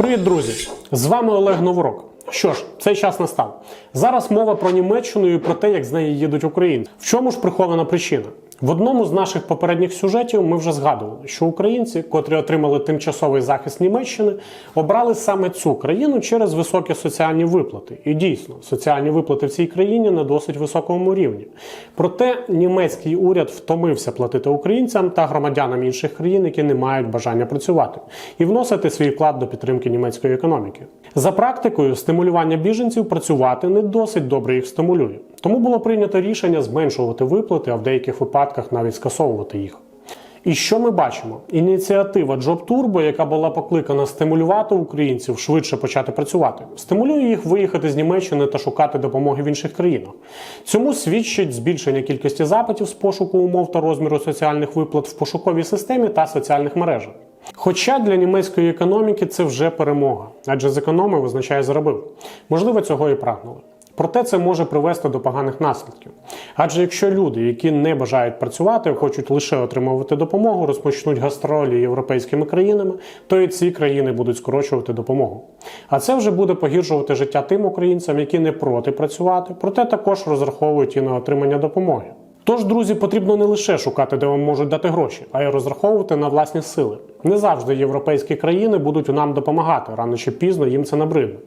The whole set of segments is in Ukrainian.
Привіт, друзі! З вами Олег Новорок. Що ж, цей час настав. Зараз мова про Німеччину і про те, як з неї їдуть українці. В чому ж прихована причина? В одному з наших попередніх сюжетів ми вже згадували, що українці, котрі отримали тимчасовий захист Німеччини, обрали саме цю країну через високі соціальні виплати. І дійсно, соціальні виплати в цій країні на досить високому рівні. Проте німецький уряд втомився платити українцям та громадянам інших країн, які не мають бажання працювати, і вносити свій вклад до підтримки німецької економіки. За практикою, стимулювання біженців працювати не досить добре їх стимулює. Тому було прийнято рішення зменшувати виплати, а в деяких випадках навіть скасовувати їх. І що ми бачимо? Ініціатива Job Turbo, яка була покликана стимулювати українців швидше почати працювати, стимулює їх виїхати з Німеччини та шукати допомоги в інших країнах. Цьому свідчить збільшення кількості запитів з пошуку умов та розміру соціальних виплат в пошуковій системі та соціальних мережах. Хоча для німецької економіки це вже перемога, адже зекономив означає заробив. Можливо, цього і прагнули. Проте це може привести до поганих наслідків. Адже якщо люди, які не бажають працювати, хочуть лише отримувати допомогу, розпочнуть гастролі європейськими країнами, то і ці країни будуть скорочувати допомогу. А це вже буде погіршувати життя тим українцям, які не проти працювати, проте також розраховують і на отримання допомоги. Тож, друзі, потрібно не лише шукати, де вам можуть дати гроші, а й розраховувати на власні сили. Не завжди європейські країни будуть нам допомагати, рано чи пізно їм це набридне.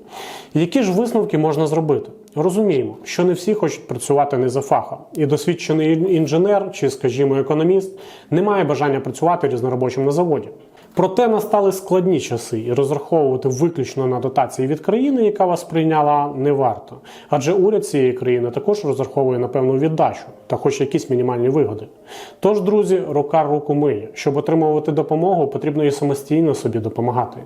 Які ж висновки можна зробити? Розуміємо, що не всі хочуть працювати не за фахом, і досвідчений інженер чи, скажімо, економіст не має бажання працювати різноробочим на заводі. Проте настали складні часи, і розраховувати виключно на дотації від країни, яка вас прийняла, не варто. Адже уряд цієї країни також розраховує на певну віддачу та хоч якісь мінімальні вигоди. Тож, друзі, рука руку миє. Щоб отримувати допомогу, потрібно і самостійно собі допомагати.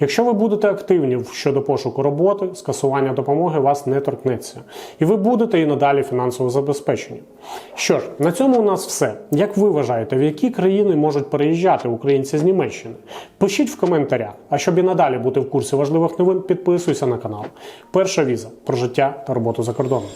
Якщо ви будете активні щодо пошуку роботи, скасування допомоги вас не торкнеться, і ви будете і надалі фінансово забезпечені. Що ж, на цьому у нас все. Як ви вважаєте, в які країни можуть переїжджати українці з Німеччини? Пишіть в коментарях. А щоб і надалі бути в курсі важливих новин, підписуйся на канал. Перша віза про життя та роботу за кордоном.